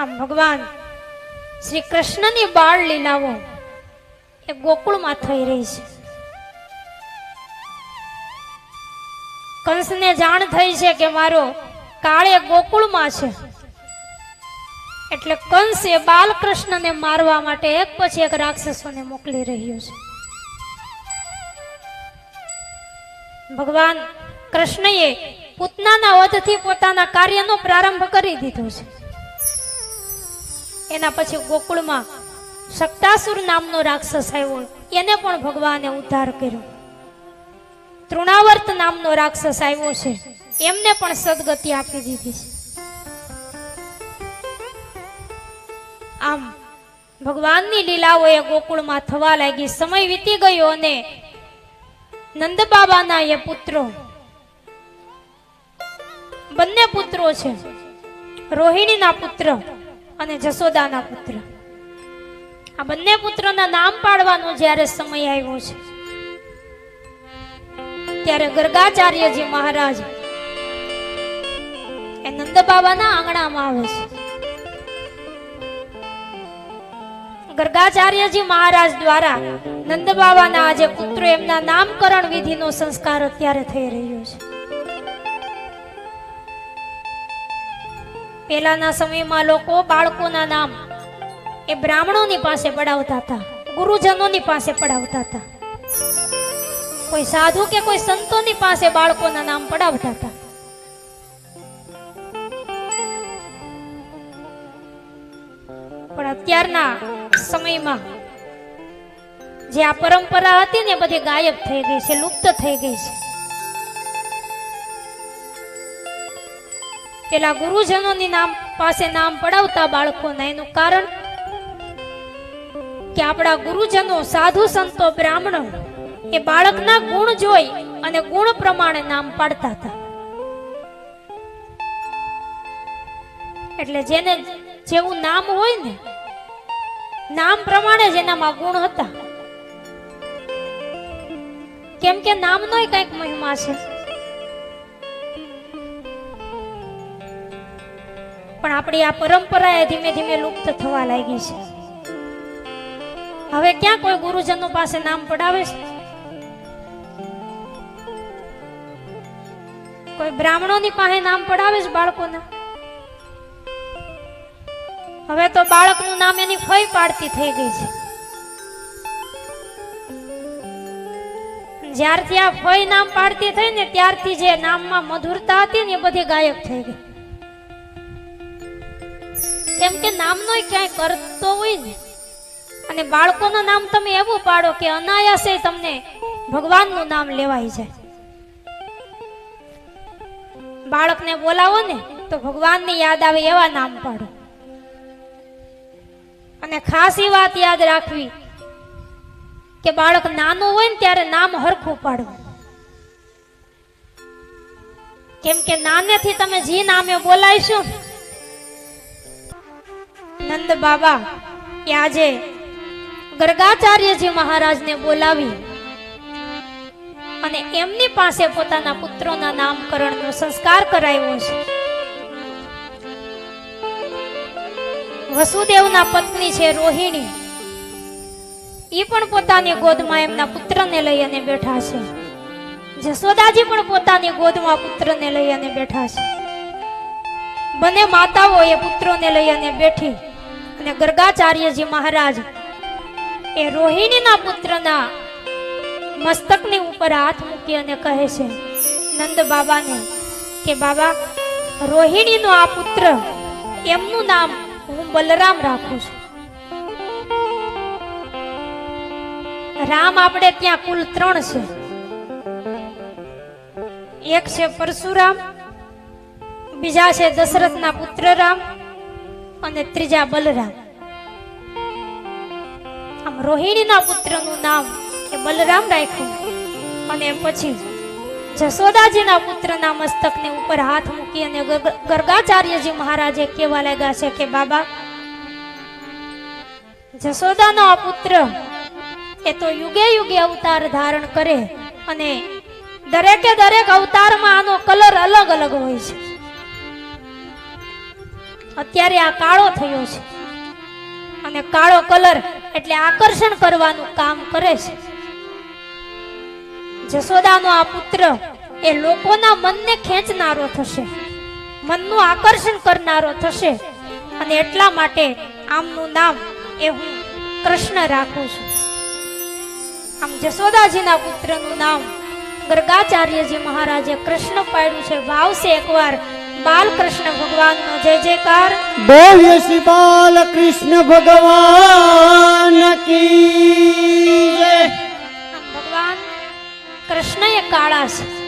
આમ ભગવાન, શ્રી કૃષ્ણની બાળ લીલાઓ એ ગોકુળમાં થઈ રહી છે. કંસને જાણ થઈ છે કે મારો કાળે ગોકુળમાં છે. એટલે કંસ એ બાલકૃષ્ણને મારવા માટે એક પછી એક રાક્ષસોને મોકલી રહ્યો છે. ભગવાન, કૃષ્ણએ પૂતનાના વધથી પોતાના કાર્યનો પ્રારંભ કરી દીધો છે. એના પછી ગોકુળમાં શક્તાસુર નામનો રાક્ષસ આવ્યો. એને પણ ભગવાને ઉદ્ધાર કર્યો. તૃણાવર્ત નામનો રાક્ષસ આવ્યો છે. એમને પણ સદગતિ આપી દીધી છે. આમ, ભગવાનની લીલાઓ એ ગોકુળમાં થવા લાગી. સમય વીતી ગયો અને નંદ બાબાના એ પુત્રો, બંને પુત્રો છે. રોહિણીના પુત્ર અને જસોદાના પુત્ર. આ બંને પુત્રોના નામ પાડવાનો જ્યારે સમય આવ્યો છે, ત્યારે ગર્ગાચાર્યજી મહારાજ એ નંદ બાબાના આંગણામાં આવે છે. ગર્ગાચાર્યજી મહારાજ દ્વારા નંદ બાબાના આજે પુત્રો એમના નામકરણ વિધિનો સંસ્કાર અત્યારે થઈ રહ્યો છે. પહેલાના સમયમાં લોકો બાળકોના નામ એ બ્રાહ્મણોની પાસે પડાવતા હતા, ગુરુજનોની પાસે પડાવતા હતા. કોઈ સાધુ કે કોઈ સંતોની પાસે બાળકોના નામ પડાવતા હતા. પણ અત્યારના સમયમાં જે આ પરંપરા હતી ને બધી ગાયબ થઈ ગઈ છે, લુપ્ત થઈ ગઈ છે. પેલા ગુરુજનોની નામ પાસે નામ પડાવતા બાળકોના એનું કારણ કે આપણા ગુરુજનો સાધુ સંતો બ્રાહ્મણો એ બાળકના ગુણ જોઈ અને ગુણ પ્રમાણે નામ પાડતા હતા. એટલે જેને જેવું નામ હોય ને, નામ પ્રમાણે જ એનામાં ગુણ હતા. કેમ કે નામનો કંઈક મહિમા છે. પણ આપણી આ પરંપરા એ ધીમે ધીમે લુપ્ત થવા લાગી છે. હવે ક્યાં કોઈ ગુરુજનો પાસે નામ પડાવે છે? કોઈ બ્રાહ્મણોની પાસે નામ પડાવે છે બાળકોના? હવે તો બાળકનું નામ એની ફઈ પાડતી થઈ ગઈ છે. જ્યારથી આ ફઈ નામ પાડતી થઈ ને ત્યારથી જે નામમાં મધુરતા હતી ને એ બધી ગાયબ થઈ ગઈ. કેમ કે નામનો ક્યાંય કરતો હોય ને અને બાળકોનું નામ તમે એવું પાડો કે અનાયાસે તમને ભગવાનનું નામ લેવાય જાય બાળકને બોલાવો ને તો ભગવાનની યાદ આવે એવા નામ પાડો. અને ખાસ એ વાત યાદ રાખવી કે બાળક નાનું હોય ને ત્યારે નામ હરખું પાડવું. કેમ કે નાનેથી તમે જે નામે બોલાવીશું નંદ બાબા, એ આજે ગર્ગાચાર્યજી મહારાજને બોલાવી અને એમની પાસે પોતાના પુત્રોના નામકરણનો સંસ્કાર કરાવ્યો છે. વસુદેવના પત્ની છે રોહિણી. એ પણ પોતાની ગોદમાં એમના પુત્રને લઈ અને બેઠા છે. જશોદાજી પણ પોતાની ગોદમાં પુત્રને લઈ અને બેઠા છે. બંને માતાઓ એ પુત્રોને લઈ અને બેઠી. અને ગર્ગાચાર્યજી મહારાજ એ રોહિણીના પુત્રના મસ્તકની ઉપર હાથ મૂકી અને કહે છે, નંદ બાબાને, કે બાબા, રોહિણીનો આ પુત્ર, એમનું નામ હું બલરામ રાખું છું. રામ આપણે ત્યાં કુલ ત્રણ છે. એક છે પરશુરામ, બીજા છે દશરથના પુત્ર રામ અને ત્રીજા બલરામ. આમ રોહિણીના પુત્રનું નામ એ બલરામ રાખ્યું. અને પછી જશોદાજીના પુત્રના મસ્તકને ઉપર હાથ મૂકી અને ગર્ગાચાર્યજી મહારાજે કહેવા લાગ્યા છે કે, બાબા, જશોદાનો આ પુત્ર એ તો યુગે યુગે અવતાર ધારણ કરે અને દરેકે દરેક અવતારમાં આનો કલર અલગ અલગ હોય છે. અત્યારે આ કાળો થયો છે. અને કાળો કલર એટલે આકર્ષણ કરવાનું કામ કરે છે. જશોદાનો આ પુત્ર એ લોકોના મનને ખેંચનારો થશે. મનનું આકર્ષણ કરનારો થશે. અને એટલા માટે આમનું નામ એ હું કૃષ્ણ રાખું છું. આમ જશોદાજીના પુત્રનું નામ ગર્ગાચાર્યજી મહારાજે કૃષ્ણ પાડ્યું છે. વાવશે એકવાર બાલકૃષ્ણ ભગવાનનો જય જયકાર. બોલ્ય શ્રી બાલકૃષ્ણ ભગવાન કી જય. ભગવાન કૃષ્ણ એ કાળા છે